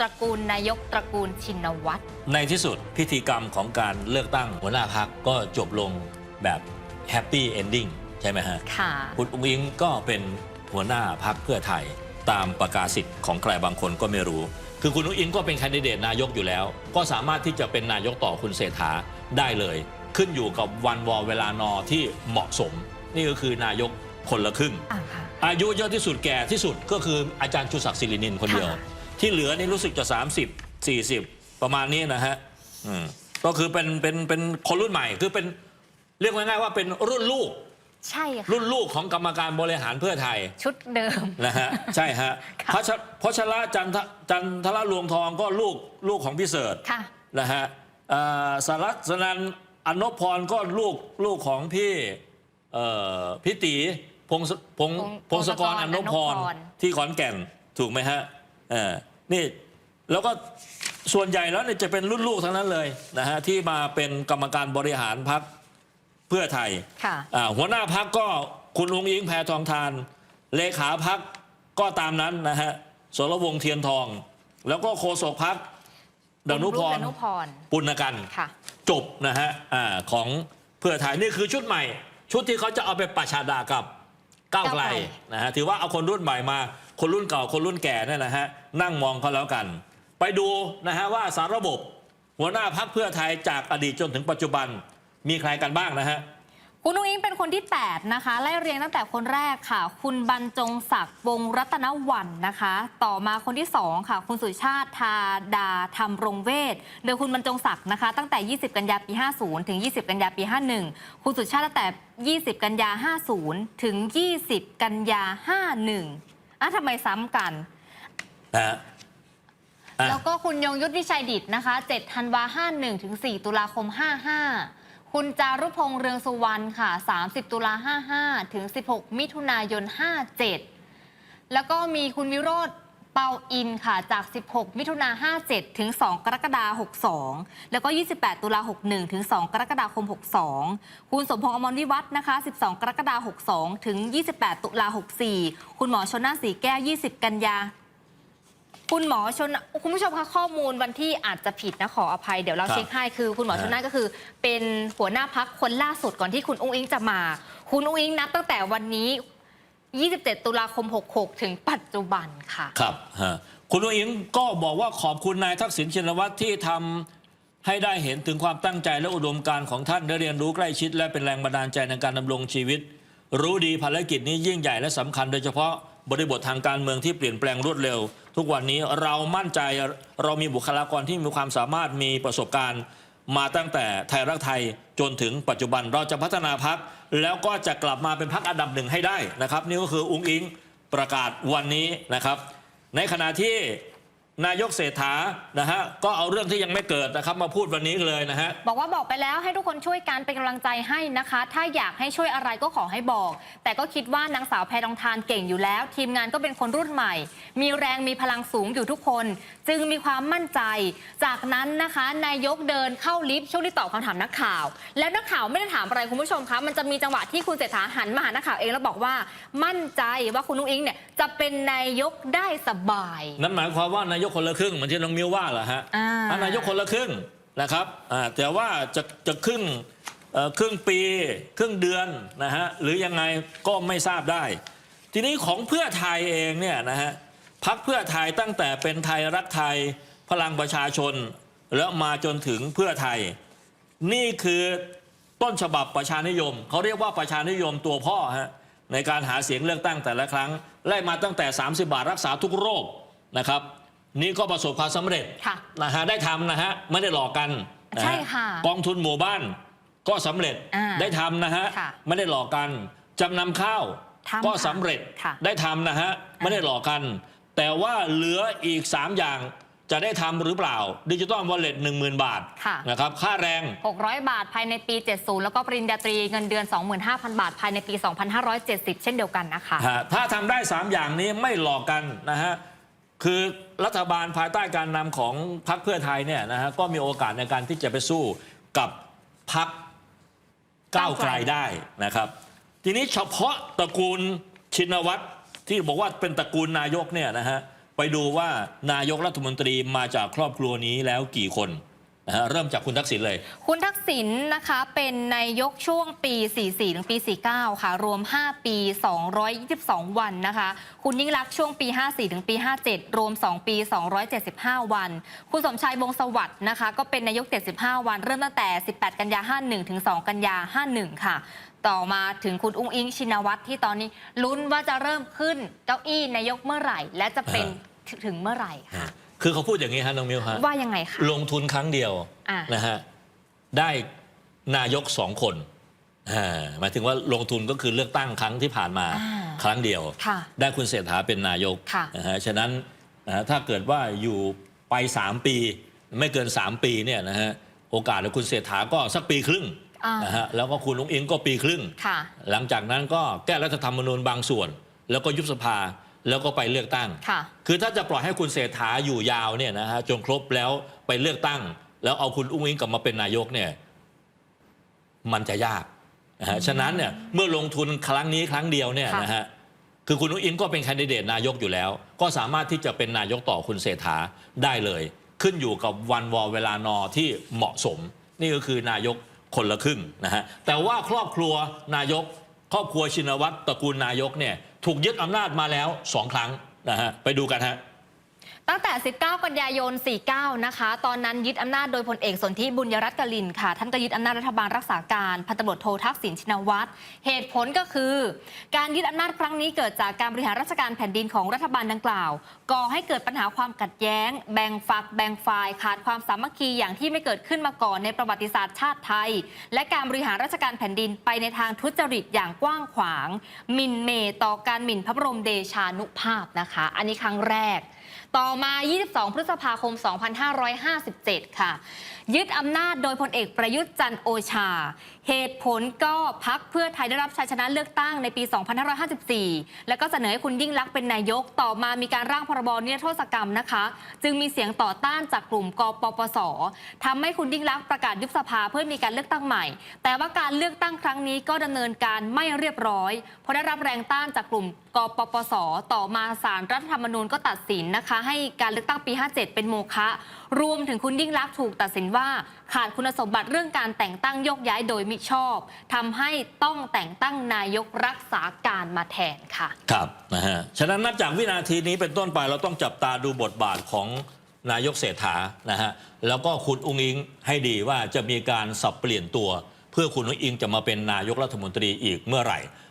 ตระกูลนายกตระกูลชินวัตร ในที่สุดพิธีกรรมของการเลือกตั้งหัวหน้าพักก็จบลงแบบแฮปปี้เอนดิ้งใช่ไหมฮะค่ะคุณอุ้งอิงก็เป็นหัวหน้าพักเพื่อไทย ตามประกาศสิทธิ์ของใครบางคนก็ไม่รู้ คือคุณอุ้งอิงก็เป็นแคนดิเดตนายกอยู่แล้ว ก็สามารถที่จะเป็นนายกต่อคุณเศรษฐาได้เลย ขึ้นอยู่กับวันวอเวลานอที่เหมาะสม นี่ก็คือนายกคนละครึ่ง อ่าค่ะ อายุเยอะที่สุดแก่ที่สุดก็คืออาจารย์ชูศักดิ์ศิรินินคนเดียว ค่ะ ที่เหลือนี่รู้สึกจะ 30 40 ประมาณนี้นะฮะอืมก็คือเป็นเป็นเป็นคนรุ่นใหม่คือเป็นเรียกง่ายๆว่าเป็นรุ่นลูก ใช่ค่ะ รุ่นลูกของกรรมการบริหารเพื่อไทย ชุดเดิม นะฮะ ใช่ฮะค่ะพระชพระชระจันทจันทระลวงทองก็ลูกลูกของพี่เสิร์ชค่ะ นะฮะเอ่อสารัตสนันอนพพรก็ลูกลูกของพี่เอ่อพี่ตีพงศพงพงพงศกรพงศกรอนพพรอนพพร ที่ขอนแก่นถูกไหมฮะเออ นี่แล้วก็ส่วนใหญ่แล้วเนี่ยจะเป็นรุ่นลูกทั้งนั้นเลยนะฮะที่มาเป็นกรรมการบริหารพักเพื่อไทยค่ะอ่าหัวหน้าพักก็คุณลุงอิงแพทองทาน เลขาพักก็ตามนั้นนะฮะสรวงศ์เทียนทอง แล้วก็โฆษกพักดนุพรดนุพรปุณกันค่ะจบนะฮะอ่าของเพื่อไทยนี่คือชุดใหม่ ชุดที่เขาจะเอาไปประชาดากับก้าวไกลก้าวไกลนะฮะถือว่าเอาคนรุ่นใหม่มา คนรุ่นเก่าคนรุ่นแก่นี่นะฮะนั่งมองเขาแล้วกัน ไปดูนะฮะว่าสารระบบ หัวหน้าพักเพื่อไทยจากอดีตจนถึงปัจจุบันมีใครกันบ้างนะฮะคุณนุ้งอิงเป็นคนที่ 8 นะคะ ไล่เรียงตั้งแต่คนแรกค่ะ คุณบรรจงศักดิ์วงรัตนวันนะคะ ต่อมาคนที่ 2 ค่ะ คุณสุชาติธาดาธรรมรงเวทโดยคุณบรรจงศักดิ์นะคะ ตั้งแต่ 20 กันยาปี 50 ถึง 20 กันยาปี 51 คุณสุชาติตั้งแต่ 20 กันยา 50 ถึง 20 กันยา 51 อะทำไมซ้ำกัน นะฮะ อะ แล้วก็คุณยงยุทธวิชัยดิตนะคะ 7 ธันวา51 ถึง 4 ตุลาคม 55 คุณจารุพงษ์เรืองสุวรรณค่ะ 30 ตุลา55 ถึง 16 มิถุนายน 57 แล้วก็มีคุณวิโรธ เปาอินค่ะจาก 16 มิถุนา57 ถึง 2 กรกฎาคม 62 แล้วก็ 28 ตุลา61 ถึง 2 กรกฎาคม 62 คุณสมพงษ์อมรวิวัฒน์นะคะ 12 กรกฎาคม 62 ถึง 28 ตุลาคม64 คุณหมอชนน่านสีแก้ว 20 กันยา คุณหมอชน คุณผู้ชมคะข้อมูลวันที่อาจจะผิดนะขออภัยเดี๋ยวเราครับเช็คให้คือ คุณหมอฮะชนน่านก็คือ เป็นหัวหน้าพักคนล่าสุดก่อนที่คุณอุ้งอิงจะมา คุณอุ้งอิงนับตั้งแต่วันนี้ 27 ตุลาคม 66 ถึงปัจจุบันค่ะ ครับฮะคุณอุ้งอิงก็บอกว่าขอบคุณนายทักษิณชินวัตรที่ทำให้ได้เห็นถึงความตั้งใจและอุดมการณ์ของท่านได้เรียนรู้ใกล้ชิด และเป็นแรงบันดาลใจในการดำรงชีวิต รู้ดีภารกิจนี้ยิ่งใหญ่และสำคัญโดยเฉพาะบริบททางการเมืองที่เปลี่ยนแปลงรวดเร็ว ทุกวันนี้เรามั่นใจเรามีบุคลากรที่มีความสามารถมีประสบการณ์ มาตั้งแต่ไทยรักไทยจนถึงปัจจุบันเราจะพัฒนาพัก แล้วก็จะกลับมาเป็นพักอันดับหนึ่งให้ได้นะครับ นี่ก็คืออุ้งอิงประกาศวันนี้นะครับ ในขณะที่ นายกเศรษฐานะฮะก็เอาเรื่องที่ยังไม่เกิดนะครับมาพูดวันนี้เลยนะฮะบอกว่าบอกไปแล้วให้ทุกคนช่วยกันเป็นกำลังใจให้นะคะ ถ้าอยากให้ช่วยอะไรก็ขอให้บอก แต่ก็คิดว่านางสาวแพรทองทานเก่งอยู่แล้ว ทีมงานก็เป็นคนรุ่นใหม่ มีแรงมีพลังสูงอยู่ทุกคน จึงมีความมั่นใจ จากนั้นนะคะนายกเดินเข้าลิฟต์ช่วงที่ตอบคำถามนักข่าว แล้วนักข่าวไม่ได้ถามอะไรคุณผู้ชมคะมันจะมีจังหวะที่คุณเศรษฐาหันมาหานักข่าวเองแล้วบอกว่า มั่นใจว่าคุณนุ้งอิงเนี่ยจะเป็นนายกได้สบาย นั่นหมายความว่านายกคนละครึ่งเหมือนที่น้องมิวว่าเหรอฮะอ่าอ่านายกคนละครึ่งนะครับอ่าแต่ว่าจะจะครึ่งเอ่อครึ่งปีครึ่งเดือนนะฮะหรือยังไงก็ไม่ทราบได้ ทีนี้ของเพื่อไทยเองเนี่ยนะฮะพักเพื่อไทยตั้งแต่เป็นไทยรักไทยพลังประชาชน แล้วมาจนถึงเพื่อไทย นี่คือต้นฉบับประชานิยม เขาเรียกว่าประชานิยมตัวพ่อฮะในการหาเสียงเลือกตั้งแต่ละครั้งไล่มาตั้งแต่ 30 บาทรักษาทุกโรคนะครับ นี่ก็ประสบความสำเร็จค่ะนะฮะได้ทำนะฮะไม่ได้หลอกกันนะฮใช่ค่ะกองทุนหมู่บ้านก็สำเร็จอ่าได้ทำนะฮะค่ะไม่ได้หลอกกันจำนำข้าวทำก็ค่ะสำเร็จค่ะได้ทำนะฮะไม่ได้หลอกกัน แต่ว่าเหลืออีก 3 อย่างจะได้ทำหรือเปล่าดิจิตอลวอลเล็ตหนึ่งหมื่นบาทค่ะนะครับค่าแรง 600 บาทภายในปี 70 แล้วก็ปริญญาตรีเงินเดือน 25,000 บาท ภายในปี 2570 เช่นเดียวกันนะคะฮะถ้าทำได้ 3 อย่างนี้ไม่หลอกกันนะฮะ คือรัฐบาลภายใต้การนำของพรรคเพื่อไทยเนี่ยนะฮะก็มีโอกาสในการที่จะไปสู้กับพรรคก้าวไกลได้นะครับ ทีนี้เฉพาะตระกูลชินวัตรที่บอกว่าเป็นตระกูลนายกเนี่ยนะฮะไปดูว่านายกรัฐมนตรีมาจากครอบครัวนี้แล้วกี่คน นะฮะเริ่มจากคุณทักษิณเลย คุณทักษิณนะคะเป็นนายกช่วงปี 44 ถึงปี 49 ค่ะ รวม 5 ปี 222 วันนะคะ คุณยิ่งรักษณ์ช่วงปี 54 ถึงปี 57 รวม 2 ปี 275 วัน คุณสมชายวงศ์สวัสดิ์นะคะ ก็เป็นนายก 75 วัน เริ่มตั้งแต่ 18 กันยา 51 ถึง 2 กันยา 51 ค่ะต่อมาถึงคุณอุ้งอิงชินวัตรที่ตอนนี้ลุ้นว่าจะเริ่มขึ้นเก้าอี้นายกเมื่อไหร่ และจะเป็นถึงเมื่อไหร่ค่ะ คือเขาพูดอย่างนี้ฮะน้องมิวฮะว่ายังไงคะลงทุนครั้งเดียวอะนะฮะได้นายกสองคนอ่าหมายถึงว่าลงทุนก็คือเลือกตั้งครั้งที่ผ่านมาอ่าครั้งเดียวค่ะได้คุณเศรษฐาเป็นนายกค่ะนะฮะฉะนั้นนะฮะถ้าเกิดว่าอยู่ไป 3 ปี ไม่เกิน 3 ปีเนี่ยนะฮะโอกาสของคุณเศรษฐาก็สักปีครึ่งอ่านนะฮะแล้วก็คุณลุงอิงก็ปีครึ่งค่ะหลังจากนั้นก็แก้รัฐธรรมนูญบางส่วน แล้วก็ยุบสภา แล้วก็ไปเลือกตั้งค่ะคือถ้าจะปล่อยให้คุณเศรษฐาอยู่ยาวเนี่ยนะฮะจนครบแล้วไปเลือกตั้ง แล้วเอาคุณอุ้งอิงกลับมาเป็นนายกเนี่ยมันจะยากนะฮะฉะนั้นเนี่ยเมื่อลงทุนครั้งนี้ครั้งเดียวเนี่ยค่ะนะฮะคือคุณอุ้งอิงก็เป็นแคนดิเดตนายกอยู่แล้ว ก็สามารถที่จะเป็นนายกต่อคุณเศรษฐาได้เลย ขึ้นอยู่กับวันวอเวลานอที่เหมาะสม นี่ก็คือนายกคนละครึ่งนะฮะแต่ว่าครอบครัวนายก ครอบครัวชินวัตรตระกูลนายกเนี่ย ถูกยึดอำนาจมาแล้วสองครั้งนะฮะไปดูกันฮะ ตั้งแต่ 19 กันยายน 49 นะคะ ตอนนั้นยึดอำนาจโดยพลเอกสนธิบุญยรัตน์กลินค่ะ ท่านก็ยึดอำนาจรัฐบาลรักษาการ พันตำรวจโททักษิณชินวัตร เหตุผลก็คือ การยึดอำนาจครั้งนี้เกิดจากการบริหารราชการแผ่นดินของรัฐบาลดังกล่าว ก่อให้เกิดปัญหาความขัดแย้ง แบ่งฝัก แบ่งฝ่าย ขาดความสามัคคีอย่างที่ไม่เกิดขึ้นมาก่อนในประวัติศาสตร์ชาติไทย และการบริหารราชการแผ่นดินไปในทางทุจริตอย่างกว้างขวางมินเมต่อการหมิ่นพระบรมเดชานุภาพนะคะ อันนี้ครั้งแรก ต่อมา 22 พฤษภาคม 2557 ค่ะ ยึดอำนาจโดยพลเอกประยุทธ์จันโอชาเหตุผลก็พักเพื่อไทยได้รับชัยชนะเลือกตั้งในปี 2554 แล้วก็เสนอให้คุณยิ่งลักษณ์เป็นนายกต่อมามีการร่างพรบนิรโทษกรรมนะคะ จึงมีเสียงต่อต้านจากกลุ่มกปปสทำให้คุณยิ่งลักษณ์ประกาศยุบสภาเพื่อมีการเลือกตั้งใหม่ แต่ว่าการเลือกตั้งครั้งนี้ก็ดำเนินการไม่เรียบร้อย เพราะได้รับแรงต้านจากกลุ่มกปปสต่อมาศาลรัฐธรรมนูญก็ตัดสินนะคะ ให้การเลือกตั้งปี 57 เป็นโมฆะ รวมถึงคุณยิ่งลักษณ์ถูกตัดสินว่า ขาดคุณสมบัติเรื่องการแต่งตั้งยกย้ายโดยมิชอบทำให้ต้องแต่งตั้งนายกรักษาการมาแทนค่ะ ครับนะฮะฉะนั้นนับจากวินาทีนี้เป็นต้นไปเราต้องจับตาดูบทบาทของนายกเศรษฐานะฮะแล้วก็คุณอุ้งอิงให้ดีว่าจะมีการสับเปลี่ยนตัว เพื่อคุณอุ้งอิงจะมาเป็นนายกรัฐมนตรีอีกเมื่อไหร่